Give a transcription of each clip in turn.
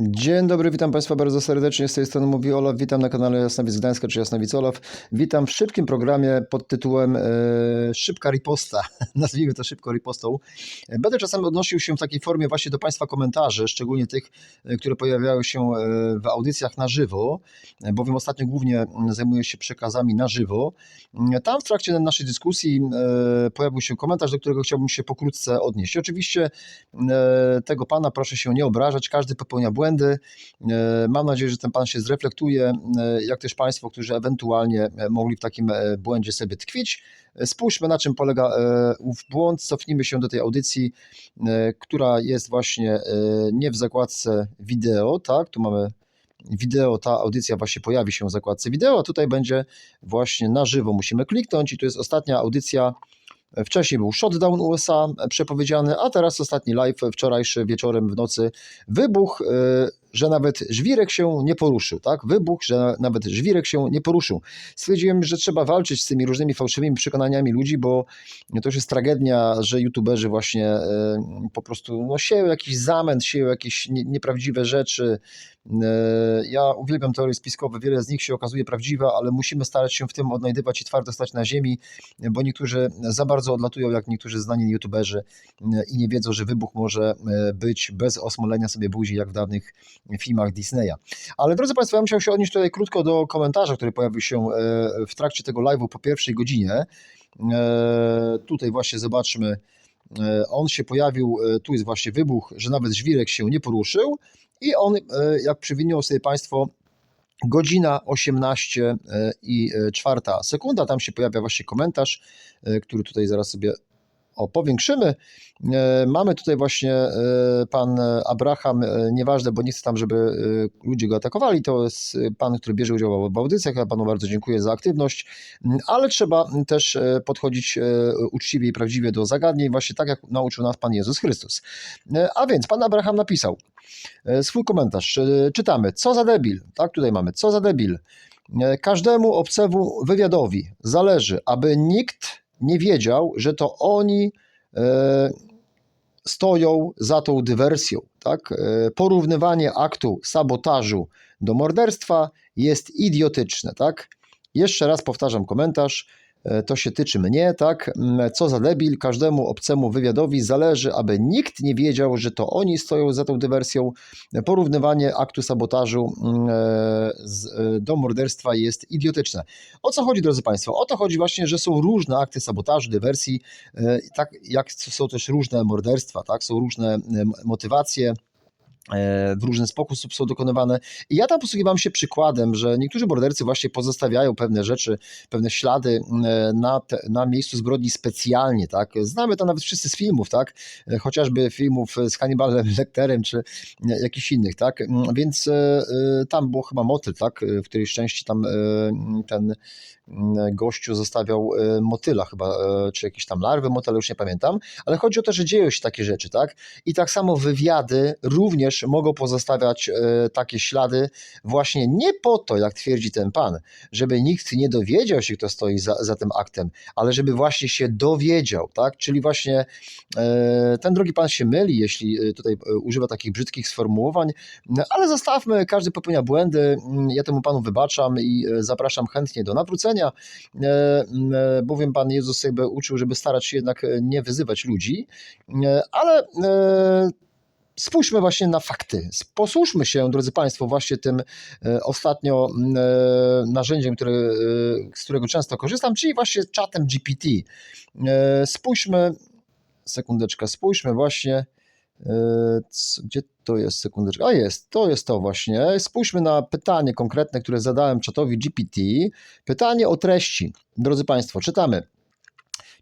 Dzień dobry, witam Państwa bardzo serdecznie. Z tej strony mówi Olaf. Witam na kanale Jasnowic Gdańska czy Jasnowic Olaf. Witam w szybkim programie pod tytułem e, Szybka riposta. Nazwijmy to szybko ripostą. E, Będę czasem odnosił się w takiej formie właśnie do Państwa komentarzy, szczególnie tych, e, które pojawiały się w audycjach na żywo, bowiem ostatnio głównie zajmuję się przekazami na żywo. Tam w trakcie naszej dyskusji pojawił się komentarz, do którego chciałbym się pokrótce odnieść. Oczywiście tego pana proszę się nie obrażać, każdy popełnia błędy. E, Mam nadzieję, że ten pan się zreflektuje, e, jak też państwo, którzy ewentualnie e, mogli w takim błędzie sobie tkwić. Spójrzmy na czym polega ów błąd, cofnijmy się do tej audycji, która jest właśnie nie w zakładce wideo, tak, tu mamy wideo, ta audycja właśnie pojawi się w zakładce wideo, a tutaj będzie właśnie na żywo, musimy kliknąć i to jest ostatnia audycja Wcześniej był shutdown USA przepowiedziany, a teraz ostatni live wczorajszy wieczorem w nocy. Wybuch, y, że nawet żwirek się nie poruszył, tak? Wybuch, że nawet żwirek się nie poruszył. Stwierdziłem, że trzeba walczyć z tymi różnymi fałszywymi przekonaniami ludzi, bo to już jest tragedia, że youtuberzy właśnie y, po prostu no, sieją jakiś zamęt, sieją jakieś nie- nieprawdziwe rzeczy. Y, Ja uwielbiam teorie spiskowe, wiele z nich się okazuje prawdziwe, ale musimy starać się w tym odnajdywać i twardo stać na ziemi, bo niektórzy za bardzo odlatują, jak niektórzy znani youtuberzy e, i nie wiedzą, że wybuch może e, być bez osmolenia sobie buzi, jak w dawnych filmach Disneya. Ale drodzy Państwo, ja chciał się odnieść tutaj krótko do komentarza, który pojawił się e, w trakcie tego live'u po pierwszej godzinie. E, Tutaj właśnie zobaczmy, e, on się pojawił, tu jest właśnie wybuch, że nawet żwirek się nie poruszył i on, jak przewinią sobie Państwo, Godzina 18 e, i czwarta sekunda. Tam się pojawia właśnie komentarz, który tutaj zaraz sobie o, powiększymy. E, Mamy tutaj właśnie e, pan Abraham, e, nieważne, bo nie chcę tam, żeby ludzie go atakowali, to jest pan, który bierze udział w audycjach, ja panu bardzo dziękuję za aktywność, M, ale trzeba też podchodzić uczciwie i prawdziwie do zagadnień, właśnie tak jak nauczył nas Pan Jezus Chrystus. A więc pan Abraham napisał swój komentarz, czytamy, co za debil, tak tutaj mamy, co za debil, Każdemu obcemu wywiadowi zależy, aby nikt nie wiedział, że to oni e, stoją za tą dywersją. Tak? E, Porównywanie aktu sabotażu do morderstwa jest idiotyczne. Tak? Jeszcze raz powtarzam komentarz. E, To się tyczy mnie, tak? Mm, Co za debil, każdemu obcemu wywiadowi zależy, aby nikt nie wiedział, że to oni stoją za tą dywersją. Porównywanie aktu sabotażu mm, e, e, do morderstwa jest idiotyczne. O co chodzi, drodzy Państwo? O to chodzi właśnie, że są różne akty sabotażu, dywersji, tak jak są też różne morderstwa, tak? Są różne motywacje. E, W różny sposób są dokonywane. I ja tam posługiwałem się przykładem, że niektórzy mordercy właśnie pozostawiają pewne rzeczy, pewne ślady e, na, te, na miejscu zbrodni specjalnie. Tak? Znamy to nawet wszyscy z filmów, tak? E, chociażby filmów z Hannibalem Lecterem czy jakichś innych. Tak? Mm, Więc tam było chyba motyl, tak? W którejś części tam ten gościu zostawiał e, motyla chyba, e, czy jakieś tam larwy motyla, już nie pamiętam, ale chodzi o to, że dzieją się takie rzeczy, tak? I tak samo wywiady również mogą pozostawiać e, takie ślady właśnie nie po to, jak twierdzi ten pan, żeby nikt nie dowiedział się, kto stoi za, za tym aktem, ale żeby właśnie się dowiedział, tak? Czyli właśnie e, ten drogi pan się myli, jeśli e, tutaj e, używa takich brzydkich sformułowań, no, ale zostawmy, każdy popełnia błędy, mm, ja temu panu wybaczam i e, zapraszam chętnie do nawrócenia, e, m, e, bowiem Pan Jezus jakby uczył, żeby starać się jednak e, nie wyzywać ludzi, e, ale e, spójrzmy właśnie na fakty. Posłuszmy się, drodzy Państwo, właśnie tym e, ostatnio e, narzędziem, które, e, z którego często korzystam, czyli właśnie czatem GPT. E, Spójrzmy, sekundeczkę, spójrzmy właśnie, e, gdzie to jest, sekundeczkę, a jest, to jest to właśnie. Spójrzmy na pytanie konkretne, które zadałem czatowi GPT. Pytanie o treści. Drodzy Państwo, czytamy.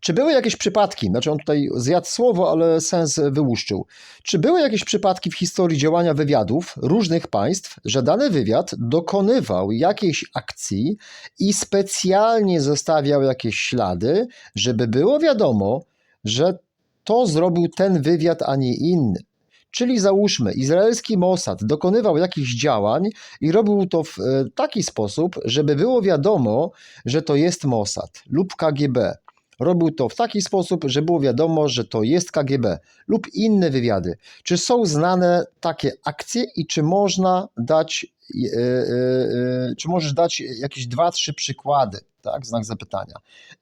Czy były jakieś przypadki, znaczy on tutaj zjadł słowo, ale sens wyłuszczył. Czy były jakieś przypadki w historii działania wywiadów różnych państw, że dany wywiad dokonywał jakiejś akcji i specjalnie zostawiał jakieś ślady, żeby było wiadomo, że to zrobił ten wywiad, a nie inny? Czyli załóżmy, izraelski Mossad dokonywał jakichś działań i robił to w e, taki sposób, żeby było wiadomo, że to jest Mossad lub KGB. Robił to w taki sposób, że było wiadomo, że to jest KGB lub inne wywiady. Czy są znane takie akcje i czy można dać, e, e, czy możesz dać jakieś dwa, trzy przykłady, tak? Znak zapytania.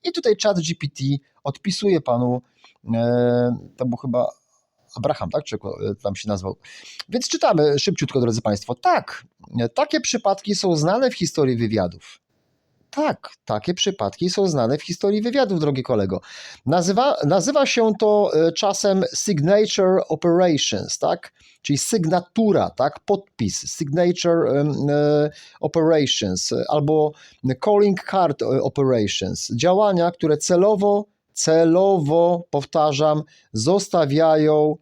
I tutaj chat GPT odpisuje panu, e, to był chyba Abraham, tak? Czy jak tam się nazwał. Więc czytamy szybciutko, drodzy Państwo. Tak, takie przypadki są znane w historii wywiadów. Tak, takie przypadki są znane w historii wywiadów, drogi kolego. Nazywa, nazywa się to e, czasem signature operations, tak? Czyli sygnatura, tak? Podpis, signature e, operations albo calling card operations. Działania, które celowo, celowo, powtarzam, zostawiają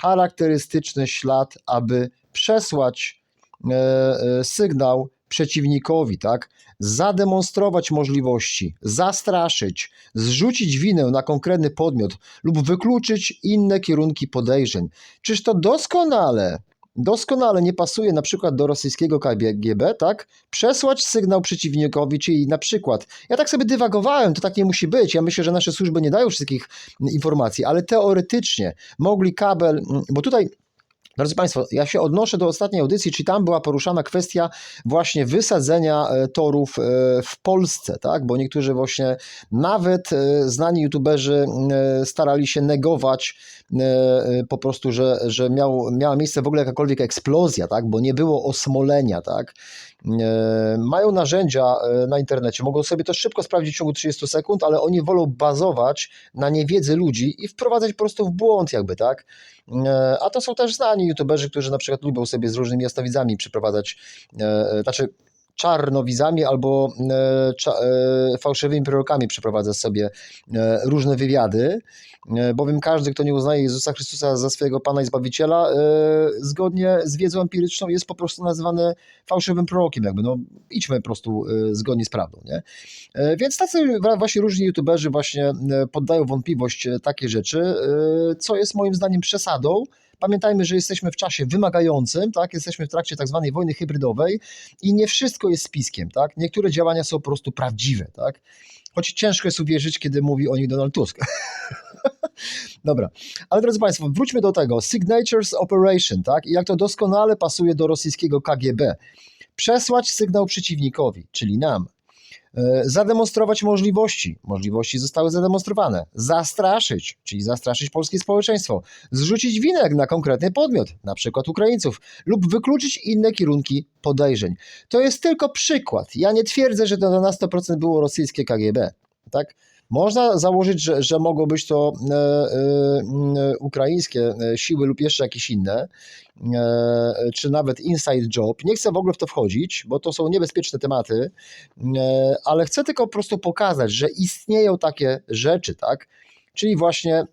charakterystyczny ślad, aby przesłać e, e, sygnał przeciwnikowi, tak? Zademonstrować możliwości, zastraszyć, zrzucić winę na konkretny podmiot lub wykluczyć inne kierunki podejrzeń. Czyż to doskonale, doskonale nie pasuje na przykład do rosyjskiego KGB, tak? Przesłać sygnał przeciwnikowi, czyli na przykład, ja tak sobie dywagowałem, to tak nie musi być. Ja myślę, że nasze służby nie dają wszystkich informacji, ale teoretycznie mogli kabel, bo tutaj Drodzy Państwo, ja się odnoszę do ostatniej audycji, czy tam była poruszana kwestia właśnie wysadzenia e, torów e, w Polsce, tak? Bo niektórzy właśnie, nawet e, znani youtuberzy starali się negować po prostu, że, że miał, miała miejsce w ogóle jakakolwiek eksplozja, tak? Bo nie było osmolenia, tak? Mają narzędzia na internecie, mogą sobie to szybko sprawdzić w ciągu 30 sekund, ale oni wolą bazować na niewiedzy ludzi i wprowadzać po prostu w błąd jakby, tak? A to są też znani youtuberzy, którzy na przykład lubią sobie z różnymi jasnowidzami przeprowadzać, znaczy czarnowizami albo cza, fałszywymi prorokami przeprowadza sobie różne wywiady, bowiem każdy, kto nie uznaje Jezusa Chrystusa za swojego Pana i Zbawiciela, zgodnie z wiedzą empiryczną jest po prostu nazywany fałszywym prorokiem, jakby no idźmy po prostu zgodnie z prawdą, nie? Więc tacy właśnie różni youtuberzy właśnie poddają wątpliwość takie rzeczy, co jest moim zdaniem przesadą, Pamiętajmy, że jesteśmy w czasie wymagającym, tak? jesteśmy w trakcie tak zwanej wojny hybrydowej i nie wszystko jest spiskiem. Tak? Niektóre działania są po prostu prawdziwe. Tak? Choć ciężko jest uwierzyć, kiedy mówi o nich Donald Tusk. Dobra, ale drodzy Państwo, wróćmy do tego. Signatures Operation, tak? I jak to doskonale pasuje do rosyjskiego KGB. Przesłać sygnał przeciwnikowi, czyli nam, zademonstrować możliwości. Możliwości zostały zademonstrowane. Zastraszyć, czyli zastraszyć polskie społeczeństwo. Zrzucić winę na konkretny podmiot, na przykład Ukraińców, lub wykluczyć inne kierunki podejrzeń. To jest tylko przykład. Ja nie twierdzę, że to na 100% było rosyjskie KGB. Tak? Można założyć, że, że mogą być to e, e, ukraińskie siły lub jeszcze jakieś inne, e, czy nawet inside job. Nie chcę w ogóle w to wchodzić, bo to są niebezpieczne tematy, e, ale chcę tylko po prostu pokazać, że istnieją takie rzeczy, tak? Czyli właśnie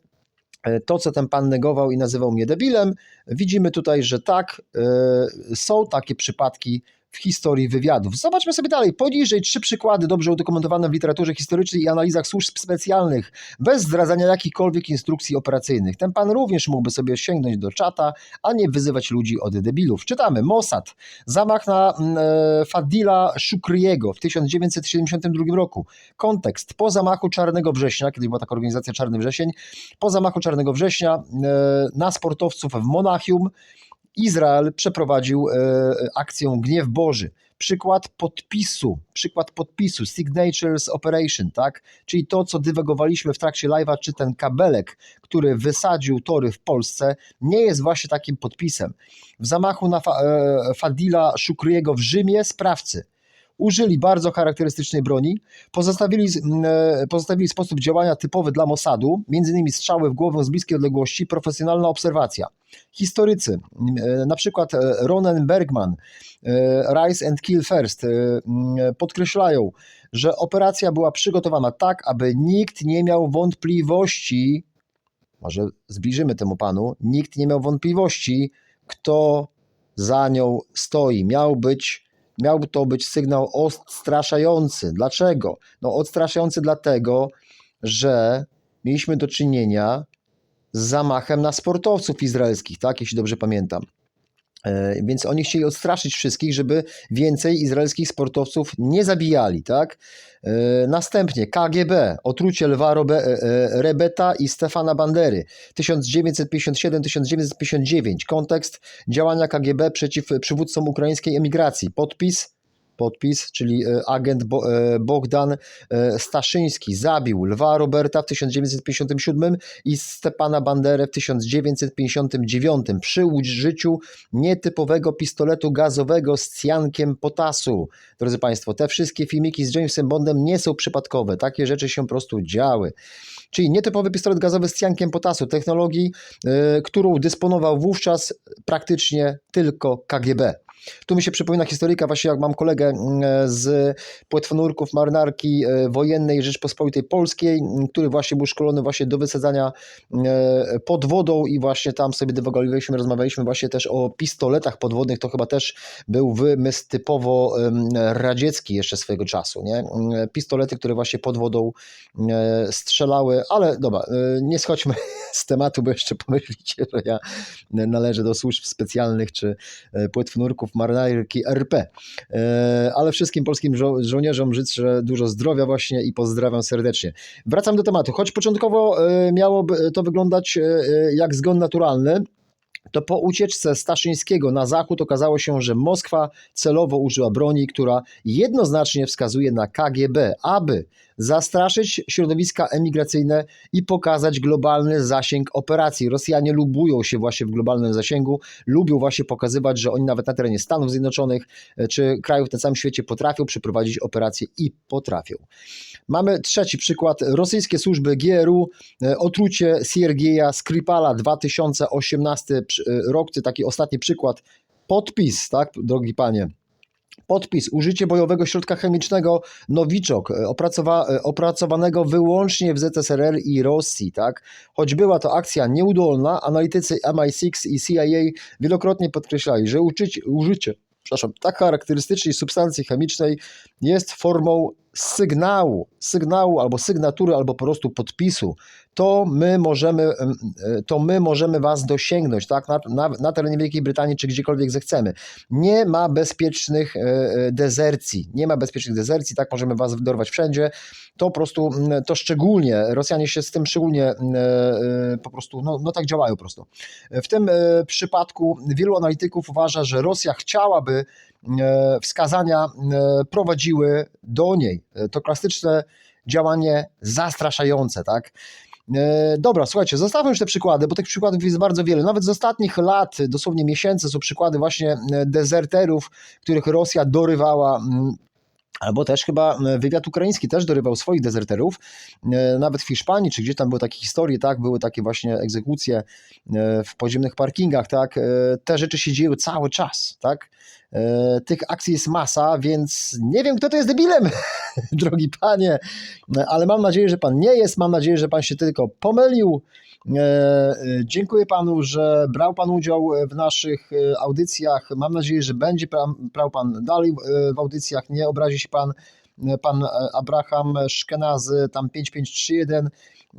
e, to, co ten pan negował i nazywał mnie debilem, widzimy tutaj, że tak, e, są takie przypadki w historii wywiadów. Zobaczmy sobie dalej. Poniżej trzy przykłady dobrze udokumentowane w literaturze historycznej i analizach służb specjalnych, bez zdradzania jakichkolwiek instrukcji operacyjnych. Ten pan również mógłby sobie sięgnąć do czata, a nie wyzywać ludzi od debilów. Czytamy. Mossad. Zamach na e, Fadila Shukriego w 1972 roku. Kontekst. Po zamachu Czarnego Września, kiedy była taka organizacja Czarny Wrzesień, po zamachu Czarnego Września e, na sportowców w Monachium Izrael przeprowadził e, akcję Gniew Boży. Przykład podpisu, przykład podpisu, signatures operation, tak? Czyli to, co dywagowaliśmy w trakcie live'a, czy ten kabelek, który wysadził tory w Polsce, nie jest właśnie takim podpisem. W zamachu na e, Fadila Szukriego w Rzymie sprawcy użyli bardzo charakterystycznej broni, pozostawili, e, pozostawili sposób działania typowy dla Mossadu, m.in. strzały w głowę z bliskiej odległości, profesjonalna obserwacja. Historycy, e, na przykład e, Ronen Bergman, Rise and Kill First, podkreślają, że operacja była przygotowana tak, aby nikt nie miał wątpliwości, może zbliżymy temu panu, nikt nie miał wątpliwości, kto za nią stoi. Miał być miał to być sygnał odstraszający. Dlaczego? No odstraszający dlatego, że mieliśmy do czynienia z zamachem na sportowców izraelskich, tak, jeśli dobrze pamiętam. E, Więc oni chcieli odstraszyć wszystkich, żeby więcej izraelskich sportowców nie zabijali, tak? E, Następnie KGB, otrucie Lwa Robe, e, Rebeta i Stefana Bandery, 1957-1959, kontekst działania KGB przeciw przywódcom ukraińskiej emigracji, podpis podpis, czyli e, agent e, Bogdan e, Staszyński zabił Lwa Roberta w 1957 i Stepana Banderę w 1959 przy użyciu nietypowego pistoletu gazowego z cjankiem potasu. Drodzy Państwo, te wszystkie filmiki z Jamesem Bondem nie są przypadkowe. Takie rzeczy się po prostu działy. Czyli nietypowy pistolet gazowy z cjankiem potasu, technologii, e, którą dysponował wówczas praktycznie tylko KGB. Tu mi się przypomina historyka, właśnie jak mam kolegę mm, z płetwonurków marynarki e, wojennej Rzeczpospolitej Polskiej, m, który właśnie był szkolony właśnie do wysadzania e, pod wodą i właśnie tam sobie dywagowaliśmy, rozmawialiśmy właśnie też o pistoletach podwodnych, to chyba też był wymysł typowo radziecki jeszcze swojego czasu, nie? Mm, Pistolety, które właśnie pod wodą e, strzelały, ale dobra, e, nie schodźmy z tematu, bo jeszcze pomyślicie, że ja należę do służb specjalnych czy e, płetwonurków marynarki RP. E, Ale wszystkim polskim żo- żołnierzom życzę dużo zdrowia właśnie i pozdrawiam serdecznie. Wracam do tematu. Choć początkowo e, miałoby to wyglądać e, jak zgon naturalny, to po ucieczce Staszyńskiego na zachód okazało się, że Moskwa celowo użyła broni, która jednoznacznie wskazuje na KGB, aby zastraszyć środowiska emigracyjne i pokazać globalny zasięg operacji. Rosjanie lubują się właśnie w globalnym zasięgu, lubią właśnie pokazywać, że oni nawet na terenie Stanów Zjednoczonych e, czy krajów na całym świecie potrafią przeprowadzić operacje i potrafią. Mamy trzeci przykład. Rosyjskie służby GRU, e, otrucie Siergieja Skripala 2018 przy- e, rok, to taki ostatni przykład. Podpis, tak, drogi panie. Podpis, użycie bojowego środka chemicznego Nowiczok, e, opracowa, e, opracowanego wyłącznie w ZSRR i Rosji, tak? Choć była to akcja nieudolna, analitycy MI6 i CIA wielokrotnie podkreślali, że uczyć, użycie tak charakterystycznej substancji chemicznej jest formą sygnału, sygnału albo sygnatury, albo po prostu podpisu, to my możemy, em, e, to my możemy was dosięgnąć, tak, na, na, na terenie Wielkiej Brytanii, czy gdziekolwiek zechcemy. Nie ma bezpiecznych e, e, dezercji, nie ma bezpiecznych dezercji, tak, możemy was dorwać wszędzie, to po prostu, to szczególnie, Rosjanie się z tym szczególnie po prostu, no, no tak działają po prostu. W tym przypadku wielu analityków uważa, że Rosja chciałaby wskazania e, prowadziły do niej. E, To klasyczne działanie zastraszające, tak? E, Dobra, słuchajcie, zostawmy już te przykłady, bo tych przykładów jest bardzo wiele. Nawet z ostatnich lat, dosłownie miesięcy, są przykłady właśnie e, dezerterów, których Rosja dorywała. Albo też chyba e, wywiad ukraiński też dorywał swoich dezerterów. E, Nawet w Hiszpanii, czy gdzieś tam były takie historie, tak, były takie właśnie egzekucje e, w podziemnych parkingach, tak. Te rzeczy się dzieją cały czas, tak. Tych akcji jest masa, więc nie wiem, kto to jest debilem, drogi panie, ale mam nadzieję, że pan nie jest, mam nadzieję, że pan się tylko pomylił. E, e, Dziękuję panu, że brał pan udział w naszych e, audycjach. Mam nadzieję, że będzie brał pan dalej e, w audycjach. Nie obrazi się pan, e, pan e, Abraham Szkenazy, tam 5531.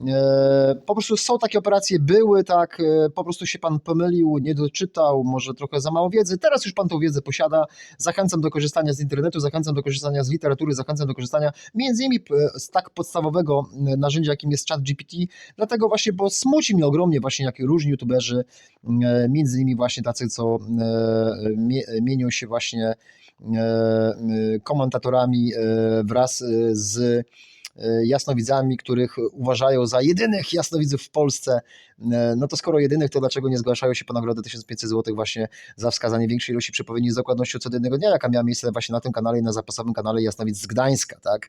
E, Po prostu są takie operacje, były tak, e, po prostu się pan pomylił, nie doczytał, może trochę za mało wiedzy. Teraz już pan tą wiedzę posiada. Zachęcam do korzystania z internetu, zachęcam do korzystania z literatury, zachęcam do korzystania między innymi z tak podstawowego narzędzia, jakim jest ChatGPT. Dlatego właśnie, bo smuci mnie ogromnie właśnie, jak różni youtuberzy, między innymi właśnie tacy, co mie- mienią się właśnie komentatorami e, wraz e, z e, jasnowidzami, których uważają za jedynych jasnowidzów w Polsce, e, no to skoro jedynych, to dlaczego nie zgłaszają się po nagrodę 1500 zł właśnie za wskazanie większej ilości przepowiedni z dokładnością co do jednego dnia, jaka miała miejsce właśnie na tym kanale i na zapasowym kanale Jasnowic z Gdańska, tak?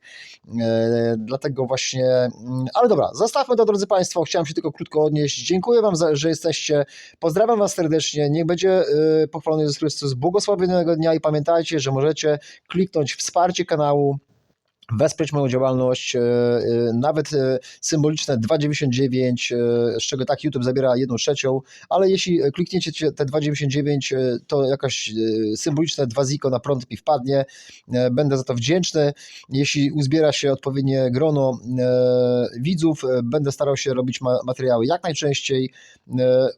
E, Dlatego właśnie, mm, ale dobra, zostawmy to drodzy Państwo, chciałem się tylko krótko odnieść. Dziękuję Wam, za, że jesteście, pozdrawiam Was serdecznie, niech będzie e, pochwalony Jezus Chrystus, błogosławionego dnia i pamiętajcie, że możecie kliknąć wsparcie kanału, wesprzeć moją działalność, e, e, nawet e, symboliczne 2,99, e, z czego tak YouTube zabiera 1 trzecią, ale jeśli klikniecie te 2,99, e, to jakaś symboliczne 2 ziko na prąd mi wpadnie, będę za to wdzięczny. Jeśli uzbiera się odpowiednie grono widzów, będę starał się robić ma- materiały jak najczęściej,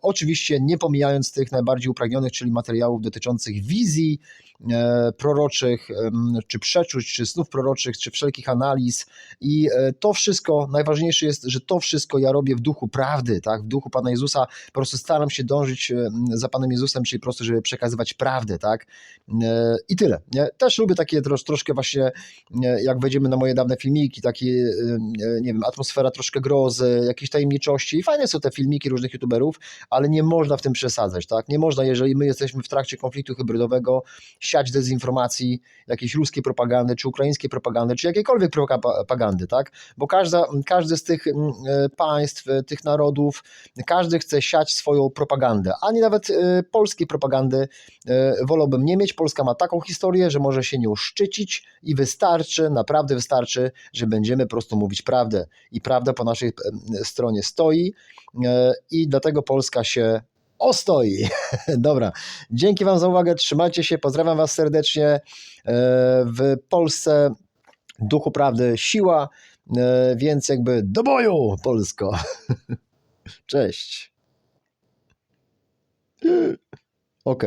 oczywiście nie pomijając tych najbardziej upragnionych, czyli materiałów dotyczących wizji, proroczych, em, czy przeczuć, czy snów proroczych, czy wszelkich analiz. I e, to wszystko, najważniejsze jest, że to wszystko ja robię w duchu prawdy, tak? w duchu Pana Jezusa. Po prostu staram się dążyć za Panem Jezusem, czyli po prostu, żeby przekazywać prawdę. Tak? E, I tyle. Też lubię takie trosz, troszkę właśnie, e, jak wejdziemy na moje dawne filmiki, takie, e, nie wiem, atmosfera troszkę grozy, jakiejś tajemniczości. I fajne są te filmiki różnych youtuberów, ale nie można w tym przesadzać. Tak? Nie można, jeżeli my jesteśmy w trakcie konfliktu hybrydowego, siać dezinformacji, jakiejś ruskiej propagandy, czy ukraińskiej propagandy, czy jakiejkolwiek propagandy, tak? Bo każda, każdy z tych mm, e, państw, e, tych narodów, każdy chce siać swoją propagandę, ani nawet e, polskiej propagandy wolałbym nie mieć. Polska ma taką historię, że może się nią szczycić i wystarczy, naprawdę wystarczy, że będziemy po prostu mówić prawdę i prawda po naszej stronie stoi i dlatego Polska się ostoi. Dobra, dzięki Wam za uwagę, trzymajcie się, pozdrawiam Was serdecznie. E, W Polsce duchu prawdy siła, e, więc jakby do boju Polsko. Cześć. Okej.